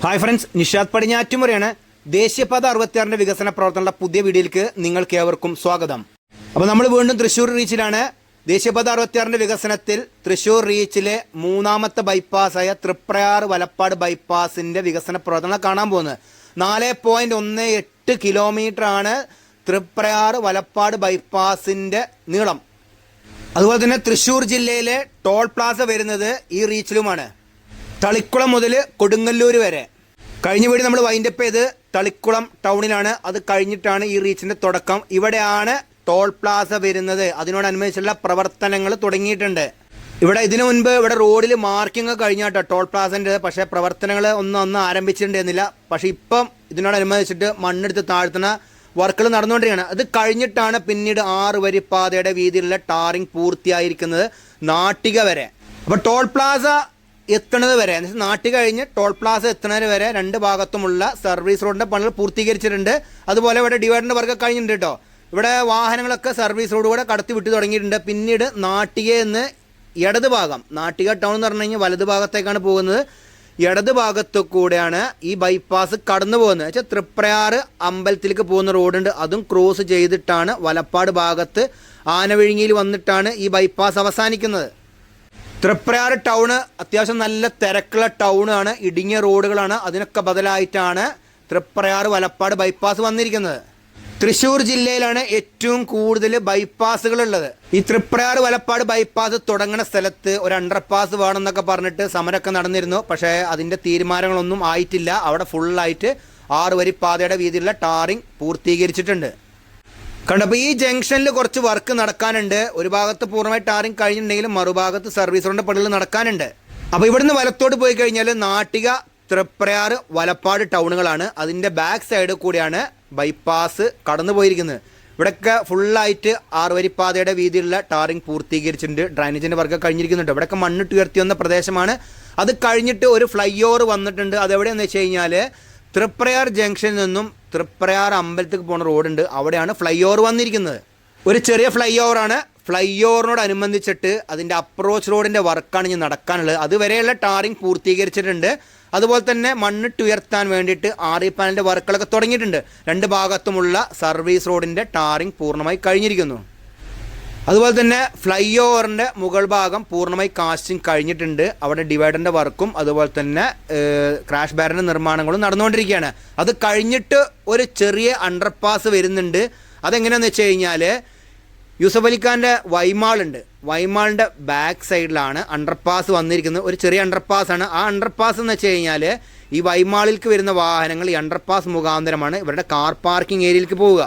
Hi friends Nishad പടിഞ്ഞാറ്റുമുറയാണ് ദേശീയപാത അറുപത്തിയാറിന്റെ വികസന പ്രവർത്തനങ്ങളുടെ പുതിയ വീഡിയോയിലേക്ക് നിങ്ങൾക്ക് ഏവർക്കും സ്വാഗതം. അപ്പോൾ നമ്മൾ വീണ്ടും തൃശ്ശൂർ റീച്ചിലാണ്. ദേശീയപാത അറുപത്തിയാറിന്റെ വികസനത്തിൽ തൃശ്ശൂർ റീച്ചിലെ മൂന്നാമത്തെ ബൈപ്പാസായ തൃപ്രയാർ വലപ്പാട് ബൈപ്പാസിന്റെ വികസന പ്രവർത്തനങ്ങൾ കാണാൻ പോകുന്നത്. നാല് പോയിന്റ് ഒന്ന് എട്ട് കിലോമീറ്റർ ആണ് തൃപ്രയാർ വലപ്പാട് ബൈപ്പാസിന്റെ നീളം. അതുപോലെ തന്നെ തൃശ്ശൂർ ജില്ലയിലെ ടോൾ പ്ലാസ വരുന്നത് ഈ റീച്ചിലുമാണ്. തളിക്കുളം മുതൽ കൊടുങ്ങല്ലൂർ വരെ. കഴിഞ്ഞ വീട് നമ്മൾ വൈൻഡപ്പ് ചെയ്ത് തളിക്കുളം ടൗണിലാണ് അത് കഴിഞ്ഞിട്ടാണ് ഈ റീച്ചിന്റെ തുടക്കം. ഇവിടെയാണ് ടോൾ പ്ലാസ വരുന്നത്. അതിനോടനുബന്ധിച്ചുള്ള പ്രവർത്തനങ്ങൾ തുടങ്ങിയിട്ടുണ്ട്. ഇവിടെ ഇതിനു മുൻപ് ഇവിടെ റോഡിൽ മാർക്കിംഗ് കഴിഞ്ഞാട്ടോ ടോൾ പ്ലാസന്റെ പക്ഷേ പ്രവർത്തനങ്ങൾ ഒന്നും ഒന്നും ആരംഭിച്ചിട്ടുണ്ടായിരുന്നില്ല. പക്ഷേ ഇപ്പം ഇതിനോടനുബന്ധിച്ചിട്ട് മണ്ണെടുത്ത് താഴ്ത്തുന്ന വർക്കുകൾ നടന്നുകൊണ്ടിരിക്കുകയാണ്. അത് കഴിഞ്ഞിട്ടാണ് പിന്നീട് ആറ് വരി പാതയുടെ വീതിയിലുള്ള ടാറിംഗ് പൂർത്തിയായിരിക്കുന്നത് നാട്ടിക വരെ. അപ്പോൾ ടോൾ പ്ലാസ എത്തുന്നത് വരെ. നാട്ടിൽ കഴിഞ്ഞ് ടോൾ പ്ലാസ എത്തുന്നത് വരെ രണ്ട് ഭാഗത്തുമുള്ള സർവീസ് റോഡിന്റെ പണികൾ പൂർത്തീകരിച്ചിട്ടുണ്ട്. അതുപോലെ ഇവിടെ ഡിവൈഡറിന്റെ വർക്ക് കഴിഞ്ഞിട്ടുണ്ട് കേട്ടോ ഇവിടെ വാഹനങ്ങളൊക്കെ സർവീസ് റോഡ് കൂടെ കടത്തി വിട്ടു തുടങ്ങിയിട്ടുണ്ട്. പിന്നീട് നാട്ടികയിൽ നിന്ന് ഇടത് ഭാഗം നാട്ടിക ടൗൺ എന്ന് പറഞ്ഞു കഴിഞ്ഞാൽ വലത് ഭാഗത്തേക്കാണ് പോകുന്നത്. ഇടത് ഭാഗത്തു കൂടെയാണ് ഈ ബൈപ്പാസ് കടന്നു പോകുന്നത്. വെച്ചാൽ തൃപ്രയാറ് അമ്പലത്തിലേക്ക് പോകുന്ന റോഡുണ്ട്. അതും ക്രോസ് ചെയ്തിട്ടാണ് വലപ്പാട് ഭാഗത്ത് ആനവിഴുങ്ങിയിൽ വന്നിട്ടാണ് ഈ ബൈപ്പാസ് അവസാനിക്കുന്നത്. തൃപ്രയാറ് ടൗണ് അത്യാവശ്യം നല്ല തിരക്കുള്ള ടൗണാണ് ഇടുങ്ങിയ റോഡുകളാണ്. അതിനൊക്കെ ബദലായിട്ടാണ് തൃപ്രയാർ വലപ്പാട് ബൈപ്പാസ് വന്നിരിക്കുന്നത്. തൃശ്ശൂർ ജില്ലയിലാണ് ഏറ്റവും കൂടുതൽ ബൈപ്പാസുകൾ ഉള്ളത് ഈ തൃപ്രയാർ വലപ്പാട് ബൈപ്പാസ് തുടങ്ങുന്ന സ്ഥലത്ത് ഒരു അണ്ടർപാസ് വേണമെന്നൊക്കെ പറഞ്ഞിട്ട് സമരമൊക്കെ നടന്നിരുന്നു. പക്ഷേ അതിന്റെ തീരുമാനങ്ങളൊന്നും ആയിട്ടില്ല. അവിടെ ഫുള്ളായിട്ട് ആറ് വരി പാതയുടെ വീതിയിലുള്ള ടാറിംഗ് പൂർത്തീകരിച്ചിട്ടുണ്ട്. കണ്ടപ്പോൾ ഈ ജംഗ്ഷനിൽ കുറച്ച് വർക്ക് നടക്കാനുണ്ട്. ഒരു ഭാഗത്ത് പൂർണമായി ടാറിങ് കഴിഞ്ഞിട്ടുണ്ടെങ്കിലും മറുഭാഗത്ത് സർവീസ് റോഡിന്റെ പണികൾ നടക്കാനുണ്ട്. അപ്പോൾ ഇവിടുന്ന് വലത്തോട്ട് പോയി കഴിഞ്ഞാൽ നാട്ടിക തൃപ്രയാർ വലപ്പാട് ടൗണുകളാണ്. അതിന്റെ ബാക്ക് സൈഡ് കൂടിയാണ് ബൈപ്പാസ് കടന്നു പോയിരിക്കുന്നത്. ഇവിടെയൊക്കെ ഫുള്ളായിട്ട് ആറുവരിപ്പാതയുടെ വീതിയിലുള്ള ടാറിങ് പൂർത്തീകരിച്ചിട്ടുണ്ട്. ഡ്രൈനേജിന്റെ വർക്ക് കഴിഞ്ഞിരിക്കുന്നുണ്ട്. ഇവിടെയൊക്കെ മണ്ണിട്ട് വന്ന പ്രദേശമാണ്. അത് കഴിഞ്ഞിട്ട് ഒരു ഫ്ലൈ ഓവർ വന്നിട്ടുണ്ട്. അതെവിടെയെന്ന് വെച്ച് കഴിഞ്ഞാൽ തൃപ്രയാർ ജംഗ്ഷനിൽ നിന്നും തൃപ്രയാർ അമ്പലത്തേക്ക് പോകുന്ന റോഡുണ്ട്. അവിടെയാണ് ഫ്ലൈ ഓവർ വന്നിരിക്കുന്നത്. ഒരു ചെറിയ ഫ്ലൈ ഓവറാണ് ഫ്ലൈ ഓവറിനോടനുബന്ധിച്ചിട്ട് അതിന്റെ അപ്രോച്ച് റോഡിന്റെ വർക്കാണ് ഇനി നടക്കാനുള്ളത്. അതുവരെയുള്ള ടാറിങ് പൂർത്തീകരിച്ചിട്ടുണ്ട്. അതുപോലെ തന്നെ മണ്ണിട്ട് ഉയർത്താൻ വേണ്ടിയിട്ട് ആറി പാനലിന്റെ വർക്കുകളൊക്കെ തുടങ്ങിയിട്ടുണ്ട്. രണ്ട് ഭാഗത്തുമുള്ള സർവീസ് റോഡിന്റെ ടാറിങ് പൂർണമായി കഴിഞ്ഞിരിക്കുന്നു. അതുപോലെ തന്നെ ഫ്ലൈ ഓവറിന്റെ മുകൾ ഭാഗം പൂർണമായി കാസ്റ്റിംഗ് കഴിഞ്ഞിട്ടുണ്ട്. അവിടെ ഡിവൈഡറിന്റെ വർക്കും അതുപോലെ തന്നെ ക്രാഷ് ബാരിന്റെ നിർമ്മാണങ്ങളും നടന്നുകൊണ്ടിരിക്കുകയാണ്. അത് കഴിഞ്ഞിട്ട് ഒരു ചെറിയ അണ്ടർപാസ് വരുന്നുണ്ട്. അതെങ്ങനെയാണെന്ന് വെച്ച് കഴിഞ്ഞാൽ യൂസഫ് അലിഖാന്റെ വൈമാളുണ്ട്. വൈമാളിന്റെ ബാക്ക് സൈഡിലാണ് അണ്ടർപാസ് വന്നിരിക്കുന്നത്. ഒരു ചെറിയ അണ്ടർപാസ് ആണ്. ആ അണ്ടർപാസ് എന്ന് വെച്ച് കഴിഞ്ഞാൽ ഈ വൈമാളിലേക്ക് വരുന്ന വാഹനങ്ങൾ ഈ അണ്ടർപാസ് മുഖാന്തരമാണ് ഇവരുടെ കാർ പാർക്കിംഗ് ഏരിയയിലേക്ക് പോവുക.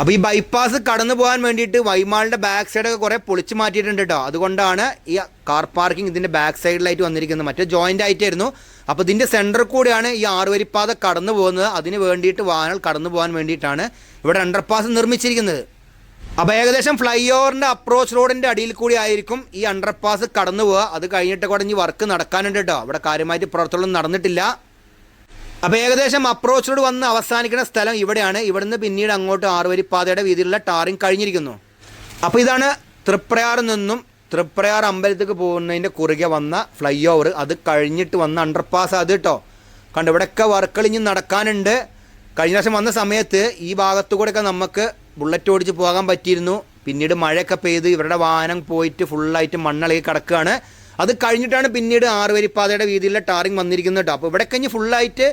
അപ്പോൾ ഈ ബൈപ്പാസ് കടന്നു പോകാൻ വേണ്ടിയിട്ട് വൈമാളിന്റെ ബാക്ക് സൈഡ് ഒക്കെ കുറേ പൊളിച്ച് മാറ്റിയിട്ടുണ്ട് കേട്ടോ അതുകൊണ്ടാണ് ഈ കാർ പാർക്കിംഗ് ഇതിന്റെ ബാക്ക് സൈഡിലായിട്ട് വന്നിരിക്കുന്നത്. മറ്റേ ജോയിന്റ് ആയിട്ടായിരുന്നു. അപ്പോൾ ഇതിന്റെ സെന്റർ കൂടിയാണ് ഈ ആറുവരിപ്പാത കടന്നു പോകുന്നത്. അതിന് വേണ്ടിയിട്ട് വാഹനങ്ങൾ കടന്നു പോകാൻ വേണ്ടിയിട്ടാണ് ഇവിടെ അണ്ടർപാസ് നിർമ്മിച്ചിരിക്കുന്നത്. അപ്പോൾ ഏകദേശം ഫ്ലൈ ഓവറിന്റെ അപ്രോച്ച് റോഡിന്റെ അടിയിൽ കൂടി ആയിരിക്കും ഈ അണ്ടർപാസ് കടന്നു പോവുക. അത് കഴിഞ്ഞിട്ട് കൂടെ ഇനി വർക്ക് നടക്കാനുണ്ട് കേട്ടോ അവിടെ കാര്യമായിട്ട് പ്രവർത്തനം നടന്നിട്ടില്ല. അപ്പോൾ ഏകദേശം അപ്രോച്ച് വന്ന് അവസാനിക്കുന്ന സ്ഥലം ഇവിടെയാണ്. ഇവിടുന്ന് പിന്നീട് അങ്ങോട്ട് ആറുവരിപ്പാതയുടെ വീതിയിലുള്ള ടാറിങ് കഴിഞ്ഞിരിക്കുന്നു. അപ്പോൾ ഇതാണ് തൃപ്രയാറിൽ നിന്നും തൃപ്രയാർ അമ്പലത്തേക്ക് പോകുന്നതിന്റെ കുറുകെ വന്ന ഫ്ലൈ ഓവർ അത് കഴിഞ്ഞിട്ട് വന്ന അണ്ടർപാസ് അത് കേട്ടോ. കണ്ട് ഇവിടെയൊക്കെ വർക്കുകൾ നടക്കാനുണ്ട്. കഴിഞ്ഞ പ്രാവശ്യം വന്ന സമയത്ത് ഈ ഭാഗത്തു നമുക്ക് ബുള്ളറ്റ് ഓടിച്ച് പോകാൻ പറ്റിയിരുന്നു. പിന്നീട് മഴയൊക്കെ പെയ്ത് ഇവരുടെ വാഹനം പോയിട്ട് ഫുള്ളായിട്ട് മണ്ണിളകി കിടക്കുകയാണ്. അത് കഴിഞ്ഞിട്ടാണ് പിന്നീട് ആറുവരിപ്പാതയുടെ വീതിയിലുള്ള ടാറിങ് വന്നിരിക്കുന്നത് കേട്ടോ. അപ്പോൾ ഇവിടെ കഴിഞ്ഞ് ഫുള്ളായിട്ട്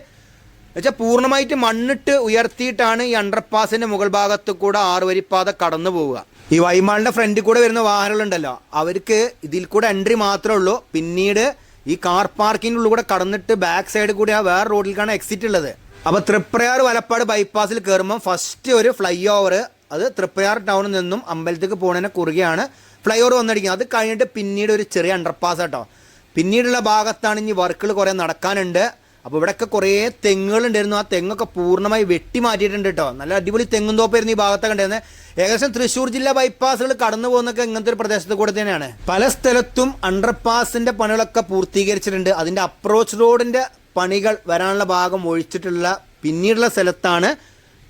വെച്ചാൽ പൂർണമായിട്ട് മണ്ണിട്ട് ഉയർത്തിയിട്ടാണ് ഈ അണ്ടർപാസിന്റെ മുകൾ ഭാഗത്ത് കൂടെ ആറുവരിപ്പാത കടന്നു പോവുക. ഈ വൈമാളിന്റെ ഫ്രണ്ടിൽ കൂടെ വരുന്ന വാഹനങ്ങളുണ്ടല്ലോ അവർക്ക് ഇതിൽ കൂടെ എൻട്രി മാത്രമേ ഉള്ളൂ. പിന്നീട് ഈ കാർ പാർക്കിന്റെ കൂടെ കടന്നിട്ട് ബാക്ക് സൈഡിൽ കൂടെ ആ വേറെ റോഡിലേക്കാണ് എക്സിറ്റ് ഉള്ളത്. അപ്പോൾ തൃപ്രയാർ വലപ്പാട് ബൈപ്പാസിൽ കയറുമ്പോൾ ഫസ്റ്റ് ഒരു ഫ്ലൈ ഓവർ അത് തൃപ്രയാർ ടൗണിൽ നിന്നും അമ്പലത്തേക്ക് പോകുന്നതിനെ കുറുകെയാണ് ഫ്ലൈ ഓവർ വന്നിരിക്കുന്നത്. അത് കഴിഞ്ഞിട്ട് പിന്നീട് ഒരു ചെറിയ അണ്ടർപാസ് കേട്ടോ പിന്നീടുള്ള ഭാഗത്താണ് ഇനി വർക്കുകൾ കുറേ നടക്കാനുണ്ട്. അപ്പോൾ ഇവിടെയൊക്കെ കുറേ തെങ്ങുകളുണ്ടായിരുന്നു. ആ തെങ്ങൊക്കെ പൂർണമായി വെട്ടി മാറ്റിയിട്ടുണ്ട് കേട്ടോ നല്ല അടിപൊളി തെങ്ങും തോപ്പായിരുന്നു ഈ ഭാഗത്തൊക്കെ ഉണ്ടായിരുന്നത് ഏകദേശം തൃശ്ശൂർ ജില്ല ബൈപ്പാസുകൾ കടന്നു പോകുന്നൊക്കെ ഇങ്ങനത്തെ ഒരു പ്രദേശത്ത് കൂടെ തന്നെയാണ്. പല സ്ഥലത്തും അണ്ടർപാസിന്റെ പണികളൊക്കെ പൂർത്തീകരിച്ചിട്ടുണ്ട്. അതിന്റെ അപ്രോച്ച് റോഡിന്റെ പണികൾ വരാനുള്ള ഭാഗം ഒഴിച്ചിട്ടുള്ള പിന്നീടുള്ള സ്ഥലത്താണ്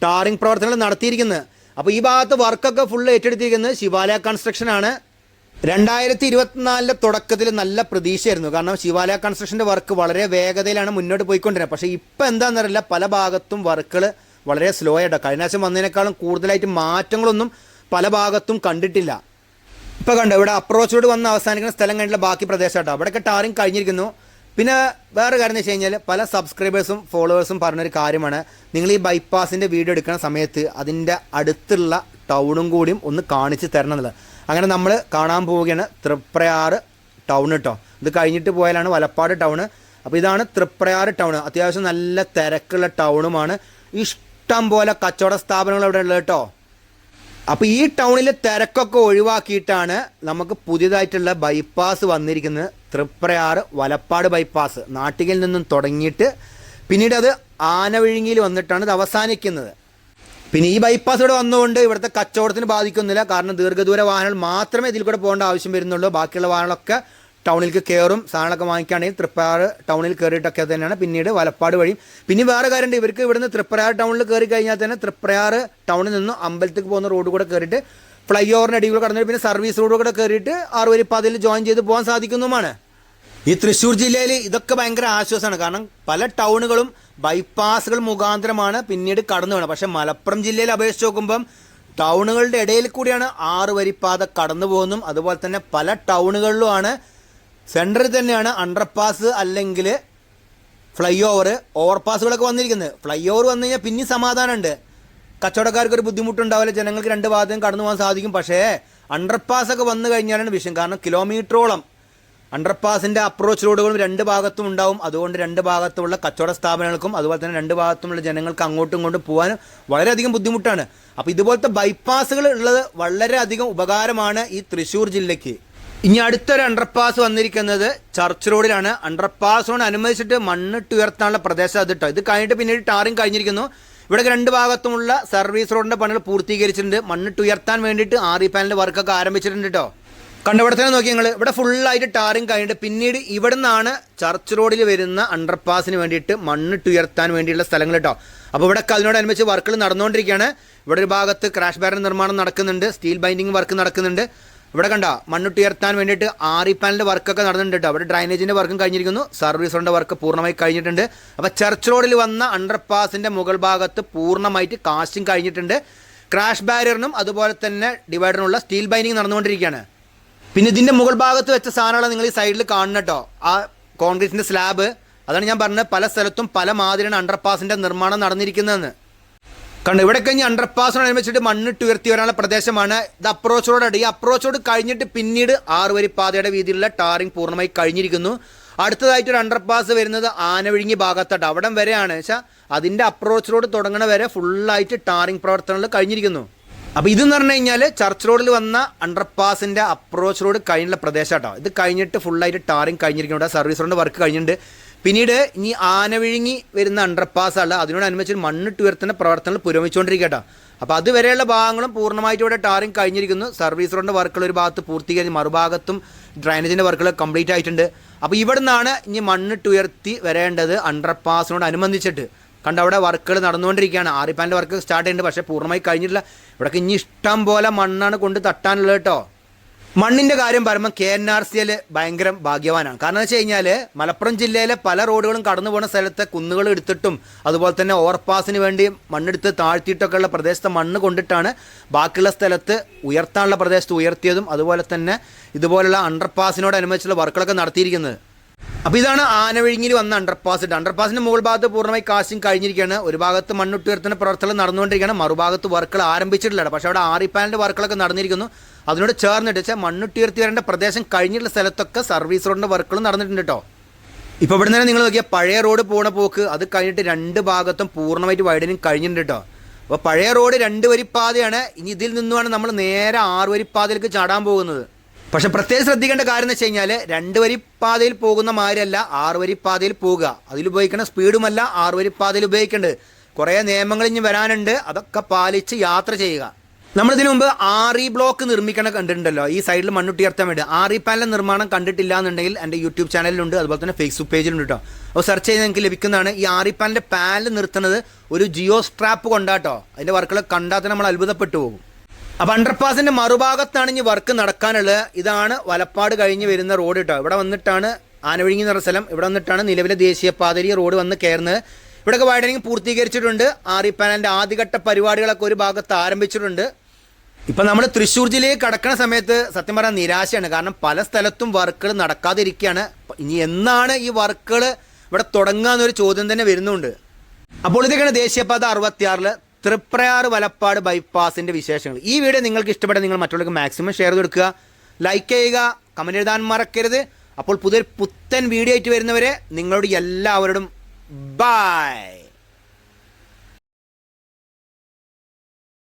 ടാറിംഗ് പ്രവർത്തനങ്ങൾ നടത്തിയിരിക്കുന്നത്. അപ്പോൾ ഈ ഭാഗത്ത് വർക്കൊക്കെ ഫുൾ ഏറ്റെടുത്തിരിക്കുന്നത് ശിവാലയ കൺസ്ട്രക്ഷൻ ആണ്. രണ്ടായിരത്തി ഇരുപത്തിനാലിന്റെ തുടക്കത്തിൽ നല്ല പ്രതീക്ഷയായിരുന്നു. കാരണം ശിവാലയ കൺസ്ട്രക്ഷന്റെ വർക്ക് വളരെ വേഗതയിലാണ് മുന്നോട്ട് പോയിക്കൊണ്ടിരുന്നത്. പക്ഷേ ഇപ്പം എന്താണെന്നറിയില്ല പല ഭാഗത്തും വർക്കുകൾ വളരെ സ്ലോ ആയിട്ടോ. കഴിഞ്ഞ ആഴ്ച വന്നതിനേക്കാളും കൂടുതലായിട്ട് മാറ്റങ്ങളൊന്നും പല ഭാഗത്തും കണ്ടിട്ടില്ല. ഇപ്പോൾ കണ്ടോ ഇവിടെ അപ്രോച്ച് റോഡ് വന്ന് അവസാനിക്കുന്ന സ്ഥലം കഴിഞ്ഞിട്ടുള്ള ബാക്കി പ്രദേശം കേട്ടോ അവിടെയൊക്കെ ടാറിങ് കഴിഞ്ഞിരിക്കുന്നു. പിന്നെ വേറെ കാര്യം എന്ന് വെച്ച് കഴിഞ്ഞാൽ പല സബ്സ്ക്രൈബേഴ്സും ഫോളോവേഴ്സും പറഞ്ഞൊരു കാര്യമാണ്. നിങ്ങൾ ഈ ബൈപ്പാസിന്റെ വീഡിയോ എടുക്കുന്ന സമയത്ത് അതിന്റെ അടുത്തുള്ള ടൗണും കൂടിയും ഒന്ന് കാണിച്ച് തരണം എന്നുള്ളത്. അങ്ങനെ നമ്മൾ കാണാൻ പോവുകയാണ് തൃപ്രയാറ് ടൗൺ കേട്ടോ ഇത് കഴിഞ്ഞിട്ട് പോയാലാണ് വലപ്പാട് ടൗൺ. അപ്പോൾ ഇതാണ് തൃപ്രയാറ് ടൗൺ. അത്യാവശ്യം നല്ല തിരക്കുള്ള ടൗണുമാണ്. ഇഷ്ടം പോലെ കച്ചവട സ്ഥാപനങ്ങൾ ഇവിടെ ഉള്ളത് കേട്ടോ അപ്പോൾ ഈ ടൗണിലെ തിരക്കൊക്കെ ഒഴിവാക്കിയിട്ടാണ് നമുക്ക് പുതിയതായിട്ടുള്ള ബൈപ്പാസ് വന്നിരിക്കുന്നത്. തൃപ്രയാറ് വലപ്പാട് ബൈപ്പാസ് നാട്ടികയിൽ നിന്നും തുടങ്ങിയിട്ട് പിന്നീട് അത് ആനവിഴുങ്ങിയിൽ വന്നിട്ടാണ് ഇത് അവസാനിക്കുന്നത്. പിന്നെ ഈ ബൈപ്പാസ് ഇവിടെ വന്നുകൊണ്ട് ഇവിടുത്തെ കച്ചവടത്തിന് ബാധിക്കുന്നില്ല. കാരണം ദീർഘദൂര വാഹനങ്ങൾ മാത്രമേ ഇതിൽ കൂടെ പോകേണ്ട ആവശ്യം വരുന്നുള്ളൂ. ബാക്കിയുള്ള വാഹനങ്ങളൊക്കെ ടൗണിലേക്ക് കയറും. സാധനങ്ങളൊക്കെ വാങ്ങിക്കുകയാണെങ്കിൽ തൃപ്പയാറ് ടൗണിൽ കയറിയിട്ടൊക്കെ തന്നെയാണ്. പിന്നീട് വലപ്പാട് വഴി പിന്നെ വേറെ കാര്യമുണ്ട്. ഇവർക്ക് ഇവിടുന്ന് തൃപ്രയാർ ടൗണിൽ കയറി കഴിഞ്ഞാൽ തന്നെ തൃപ്രയാർ ടൗണിൽ നിന്ന് അമ്പലത്തേക്ക് പോകുന്ന റോഡ് കൂടെ കയറിയിട്ട് ഫ്ലൈ ഓവറിന്റെ അടിയിൽ കടന്നിട്ട് പിന്നെ സർവീസ് റോഡ് കൂടെ കയറിയിട്ട് ആറുവരിപ്പാതയിൽ ജോയിൻ ചെയ്ത് പോകാൻ സാധിക്കുന്നതുമാണ് ഈ തൃശ്ശൂർ ജില്ലയിൽ ഇതൊക്കെ ഭയങ്കര ആശ്വാസമാണ്. കാരണം പല ടൗണുകളും ബൈപ്പാസുകൾ മുഖാന്തരമാണ് പിന്നീട് കടന്നു വേണം പക്ഷെ മലപ്പുറം ജില്ലയിൽ അപേക്ഷിച്ച് നോക്കുമ്പം ടൗണുകളുടെ ഇടയിൽ കൂടിയാണ് ആറ് വരിപ്പാത കടന്നു പോകുന്നതും. അതുപോലെ തന്നെ പല ടൗണുകളിലുമാണ് സെന്ററിൽ തന്നെയാണ് അണ്ടർപാസ് അല്ലെങ്കിൽ ഫ്ലൈ ഓവർ ഓവർപാസുകളൊക്കെ വന്നിരിക്കുന്നത്. ഫ്ലൈ ഓവർ വന്നു കഴിഞ്ഞാൽ പിന്നെ സമാധാനമുണ്ട്. കച്ചവടക്കാർക്ക് ഒരു ബുദ്ധിമുട്ടുണ്ടാവില്ല. ജനങ്ങൾക്ക് രണ്ട് ഭാഗത്തും കടന്നു പോകാൻ സാധിക്കും. പക്ഷേ അണ്ടർപാസ് ഒക്കെ വന്നു കഴിഞ്ഞാലാണ് വിഷയം. കാരണം കിലോമീറ്ററോളം അണ്ടർപാസിന്റെ അപ്രോച്ച് റോഡുകളും രണ്ട് ഭാഗത്തും ഉണ്ടാവും. അതുകൊണ്ട് രണ്ട് ഭാഗത്തുള്ള കച്ചവട സ്ഥാപനങ്ങൾക്കും അതുപോലെ തന്നെ രണ്ട് ഭാഗത്തുമുള്ള ജനങ്ങൾക്ക് അങ്ങോട്ടും ഇങ്ങോട്ടും പോകാനും വളരെയധികം ബുദ്ധിമുട്ടാണ്. അപ്പോൾ ഇതുപോലത്തെ ബൈപ്പാസുകൾ ഉള്ളത് വളരെയധികം ഉപകാരമാണ് ഈ തൃശ്ശൂർ ജില്ലയ്ക്ക്. ഇനി അടുത്തൊരു അണ്ടർപാസ് വന്നിരിക്കുന്നത് ചർച്ച് റോഡിലാണ് അണ്ടർപാസോട് അനുവദിച്ചിട്ട് മണ്ണിട്ട് ഉയർത്താനുള്ള പ്രദേശം അത് ഇത് കഴിഞ്ഞിട്ട് പിന്നീട് ടാറിങ് കഴിഞ്ഞിരിക്കുന്നു. ഇവിടെ രണ്ട് ഭാഗത്തുമുള്ള സർവീസ് റോഡിന്റെ പണികൾ പൂർത്തീകരിച്ചിട്ടുണ്ട്. മണ്ണിട്ട് ഉയർത്താൻ വേണ്ടിയിട്ട് ആർ ഇ വർക്കൊക്കെ ആരംഭിച്ചിട്ടുണ്ട് കേട്ടോ കണ്ടവിടെ തന്നെ നോക്കി നിങ്ങൾ ഇവിടെ ഫുള്ളായിട്ട് ടാറിങ് കഴിഞ്ഞിട്ട് പിന്നീട് ഇവിടെ നിന്നാണ് ചർച്ച് റോഡിൽ വരുന്ന അണ്ടർപാസിന് വേണ്ടിയിട്ട് മണ്ണ് ഉയർത്താൻ വേണ്ടിയുള്ള സ്ഥലങ്ങൾ കേട്ടോ അപ്പോൾ ഇവിടെ അതിനോടനുബന്ധിച്ച് വർക്കുകൾ നടന്നുകൊണ്ടിരിക്കുകയാണ്. ഇവിടെ ഒരു ഭാഗത്ത് ക്രാഷ് ബാരൻ നിർമ്മാണം നടക്കുന്നുണ്ട്. സ്റ്റീൽ ബൈൻഡിങ് വർക്ക് നടക്കുന്നുണ്ട്. ഇവിടെ കണ്ട മണ്ണ് ഉയർത്താൻ വേണ്ടിയിട്ട് ആറിപ്പാനിന്റെ വർക്കൊക്കെ നടന്നിട്ടുണ്ട് കേട്ടോ അവിടെ ഡ്രൈനേജിന്റെ വർക്കും കഴിഞ്ഞിരിക്കുന്നു. സർവീസ് റോഡിന്റെ വർക്ക് പൂർണമായി കഴിഞ്ഞിട്ടുണ്ട്. അപ്പോൾ ചർച്ച് റോഡിൽ വന്ന അണ്ടർപാസിന്റെ മുകൾ ഭാഗത്ത് പൂർണമായിട്ട് കാസ്റ്റിംഗ് കഴിഞ്ഞിട്ടുണ്ട്. ക്രാഷ് ബാരിയറിനും അതുപോലെ തന്നെ ഡിവൈഡറിനുള്ള സ്റ്റീൽ ബൈൻഡിങ് നടന്നുകൊണ്ടിരിക്കുകയാണ്. പിന്നെ ഇതിന്റെ മുകൾ ഭാഗത്ത് വെച്ച സാധനമാണ് നിങ്ങൾ ഈ സൈഡിൽ കാണുന്ന കേട്ടോ ആ കോൺക്രീറ്റിന്റെ സ്ലാബ് അതാണ് ഞാൻ പറഞ്ഞത് പല സ്ഥലത്തും പല മാതിരിയാണ് അണ്ടർപാസിന്റെ നിർമ്മാണം നടന്നിരിക്കുന്നതെന്ന്. കണ്ടു ഇവിടെ കഴിഞ്ഞ് അണ്ടർപാസിനോടനുബന്ധിച്ചിട്ട് മണ്ണിട്ട് ഉയർത്തി വരാനുള്ള പ്രദേശമാണ്. ഇത് അപ്രോച്ച് റോഡാണ് ഈ അപ്രോച്ച് റോഡ് കഴിഞ്ഞിട്ട് പിന്നീട് ആറ് വരി പാതയുടെ വീതിയിലുള്ള ടാറിംഗ് പൂർണമായി കഴിഞ്ഞിരിക്കുന്നു. അടുത്തതായിട്ട് ഒരു അണ്ടർപാസ് വരുന്നത് ആനവിഴുങ്ങി ഭാഗത്തോട്ട്. അവിടം വരെയാണ്. വെച്ചാൽ അതിന്റെ അപ്രോച്ച് റോഡ് തുടങ്ങണ വരെ ഫുള്ളായിട്ട് ടാറിംഗ് പ്രവർത്തനങ്ങൾ കഴിഞ്ഞിരിക്കുന്നു. അപ്പോൾ ഇതെന്ന് പറഞ്ഞു കഴിഞ്ഞാൽ ചർച്ച് റോഡിൽ വന്ന അണ്ടർപാസിന്റെ അപ്രോച്ച് റോഡ് കഴിഞ്ഞുള്ള പ്രദേശമാട്ടോ ഇത് കഴിഞ്ഞിട്ട് ഫുള്ളായിട്ട് ടാറിങ് കഴിഞ്ഞിരിക്കുന്നുണ്ട് സർവീസ് റോഡിന്റെ വർക്ക് കഴിഞ്ഞിട്ടുണ്ട്. പിന്നീട് ഇനി ആനവിഴുങ്ങി വരുന്ന അണ്ടർപാസ് അല്ല അതിനോടനുബന്ധിച്ച് മണ്ണിട്ട് ഉയർത്തുന്ന പ്രവർത്തനങ്ങൾ പുരോഗമിച്ചുകൊണ്ടിരിക്കട്ടോ അപ്പോൾ അതുവരെയുള്ള ഭാഗങ്ങളും പൂർണമായിട്ട് ഇവിടെ ടാറിങ് കഴിഞ്ഞിരിക്കുന്നു. സർവീസ് റോഡിന്റെ വർക്കുകൾ ഒരു ഭാഗത്ത് പൂർത്തീകരിച്ച് മറുഭാഗത്തും ഡ്രൈനേജിന്റെ വർക്കുകൾ കംപ്ലീറ്റ് ആയിട്ടുണ്ട്. അപ്പോൾ ഇവിടെ നിന്നാണ് ഇനി മണ്ണിട്ട് ഉയർത്തി വരേണ്ടത് അണ്ടർപാസിനോട് അനുബന്ധിച്ചിട്ട്. കണ്ട അവിടെ വർക്കുകൾ നടന്നുകൊണ്ടിരിക്കുകയാണ്. ആറിപ്പാന്റെ വർക്ക് സ്റ്റാർട്ട് ചെയ്യുന്നുണ്ട് പക്ഷേ പൂർണമായി കഴിഞ്ഞിട്ടില്ല. ഇവിടേക്ക് ഇനി ഇഷ്ടം പോലെ മണ്ണാണ് കൊണ്ട് തട്ടാനുള്ളത് കേട്ടോ. മണ്ണിന്റെ കാര്യം പറയുമ്പോൾ K N R C L ഭയങ്കര ഭാഗ്യവാനാണ്. കാരണം എന്ന് വെച്ച് കഴിഞ്ഞാൽ മലപ്പുറം ജില്ലയിലെ പല റോഡുകളും കടന്നു പോകുന്ന സ്ഥലത്തെ കുന്നുകൾ എടുത്തിട്ടും അതുപോലെ തന്നെ ഓവർപാസിന് വേണ്ടി മണ്ണെടുത്ത് താഴ്ത്തിയിട്ടൊക്കെ ഉള്ള പ്രദേശത്തെ മണ്ണ് കൊണ്ടിട്ടാണ് ബാക്കിയുള്ള സ്ഥലത്ത് ഉയർത്താനുള്ള പ്രദേശത്ത് ഉയർത്തിയതും അതുപോലെ തന്നെ ഇതുപോലുള്ള അണ്ടർപാസിനോടനുബന്ധിച്ചുള്ള വർക്കുകളൊക്കെ നടത്തിയിരിക്കുന്നത്. അപ്പോൾ ഇതാണ് ആനവിഴിഞ്ഞിൽ വന്ന അണ്ടർപാസ് അണ്ടർപാസിന്റെ മുകൾ ഭാഗത്ത് പൂർണമായി കാസ്റ്റിംഗ് കഴിഞ്ഞിരിക്കുകയാണ്. ഒരു ഭാഗത്ത് മണ്ണുട്ടുയർത്തുന്ന പ്രവർത്തനം നടന്നുകൊണ്ടിരിക്കുകയാണ്. മറുഭാഗത്ത് വർക്കുകൾ ആരംഭിച്ചിട്ടില്ല പക്ഷെ അവിടെ ആറിപ്പാലിന്റെ വർക്കുകളൊക്കെ നടന്നിരിക്കുന്നു. അതിനോട് ചേർന്നിട്ട് വെച്ചാൽ മണ്ണുട്ടുയർത്തി വരേണ്ട പ്രദേശം കഴിഞ്ഞിട്ടുള്ള സ്ഥലത്തൊക്കെ സർവീസ് റോഡിന്റെ വർക്കുകൾ നടന്നിട്ടുണ്ട് കേട്ടോ. ഇപ്പോൾ ഇവിടെ നിന്ന് നിങ്ങൾ നോക്കിയാൽ പഴയ റോഡ് പോണ പോക്ക് അത് കഴിഞ്ഞിട്ട് രണ്ട് ഭാഗത്തും പൂർണമായിട്ട് വൈഡനിങ് കഴിഞ്ഞിട്ടുണ്ട് കേട്ടോ. അപ്പോൾ പഴയ റോഡ് രണ്ട് വരിപ്പാതയാണ്. ഇനി ഇതിൽ നിന്നുമാണ് നമ്മൾ നേരെ ആറ് വരിപ്പാതയിലേക്ക് ചാടാൻ പോകുന്നത്. പക്ഷെ പ്രത്യേകം ശ്രദ്ധിക്കേണ്ട കാര്യം എന്ന് വെച്ച് കഴിഞ്ഞാൽ രണ്ട് വരി പാതയിൽ പോകുന്ന മാതിരിയല്ല ആറ് വരി പാതയിൽ പോവുക അതിൽ ഉപയോഗിക്കുന്ന സ്പീഡുമല്ല ആറ് വരി പാതയിൽ ഉപയോഗിക്കേണ്ടത്. കുറേ നിയമങ്ങൾ ഇനി വരാനുണ്ട് അതൊക്കെ പാലിച്ച് യാത്ര ചെയ്യുക. നമ്മളിതിനു മുമ്പ് ആർ ഇ ബ്ലോക്ക് നിർമ്മിക്കണം കണ്ടിട്ടുണ്ടല്ലോ ഈ സൈഡിൽ മണ്ണുട്ടിയർത്താൻ വേണ്ടി. ആർ ഇ പാനൽ നിർമ്മാണം കണ്ടിട്ടില്ല എന്നുണ്ടെങ്കിൽ എന്റെ യൂട്യൂബ് ചാനലിലുണ്ട് അതുപോലെ തന്നെ ഫേസ്ബുക്ക് പേജിലുണ്ട് കേട്ടോ. അപ്പോൾ സെർച്ച് ചെയ്ത് നിങ്ങൾക്ക് ലഭിക്കുന്നതാണ് ഈ ആർ ഇ പാനലിന്റെ പാനൽ നിർത്തുന്നത് ഒരു ജിയോ സ്ട്രാപ്പ് കൊണ്ടാട്ടോ. അതിന്റെ വർക്കുകൾ കണ്ടാൽ തന്നെ നമ്മൾ അത്ഭുതപ്പെട്ടു പോകും. അപ്പൊ അണ്ടർപാസിന്റെ മറുഭാഗത്താണ് ഇനി വർക്ക് നടക്കാനുള്ളത്. ഇതാണ് വലപ്പാട് കഴിഞ്ഞ് വരുന്ന റോഡ് കേട്ടോ ഇവിടെ വന്നിട്ടാണ് ആനവിഴിങ്ങി പറഞ്ഞ സ്ഥലം. ഇവിടെ വന്നിട്ടാണ് നിലവിലെ ദേശീയപാതയിൽ റോഡ് വന്ന് കയറുന്നത്. ഇവിടെയൊക്കെ വൈഡനിങ് പൂർത്തീകരിച്ചിട്ടുണ്ട്. ഇ പാനലിന്റെ ആദ്യഘട്ട പരിപാടികളൊക്കെ ഒരു ഭാഗത്ത് ആരംഭിച്ചിട്ടുണ്ട്. ഇപ്പൊ നമ്മൾ തൃശ്ശൂർ ജില്ലയിൽ കടക്കുന്ന സമയത്ത് സത്യം പറഞ്ഞാൽ നിരാശയാണ്. കാരണം പല സ്ഥലത്തും വർക്കുകൾ നടക്കാതിരിക്കുകയാണ് ഇനി എന്നാണ് ഈ വർക്കുകൾ ഇവിടെ തുടങ്ങുക എന്നൊരു ചോദ്യം തന്നെ വരുന്നുണ്ട്. അപ്പോൾ ഇതൊക്കെയാണ് ദേശീയപാത അറുപത്തിയാറിൽ തൃപ്രയാർ വലപ്പാട് ബൈപ്പാസിന്റെ വിശേഷങ്ങൾ. ഈ വീഡിയോ നിങ്ങൾക്ക് ഇഷ്ടപ്പെട്ട നിങ്ങൾ മറ്റുള്ളവർക്ക് മാക്സിമം ഷെയർ ചെയ്ത് കൊടുക്കുക. ലൈക്ക് ചെയ്യുക. കമന്റ് എഴുതാൻ മറക്കരുത്. അപ്പോൾ പുതിയൊരു പുത്തൻ വീഡിയോ ആയിട്ട് വരുന്നവരെ നിങ്ങളോട് എല്ലാവരോടും ബൈ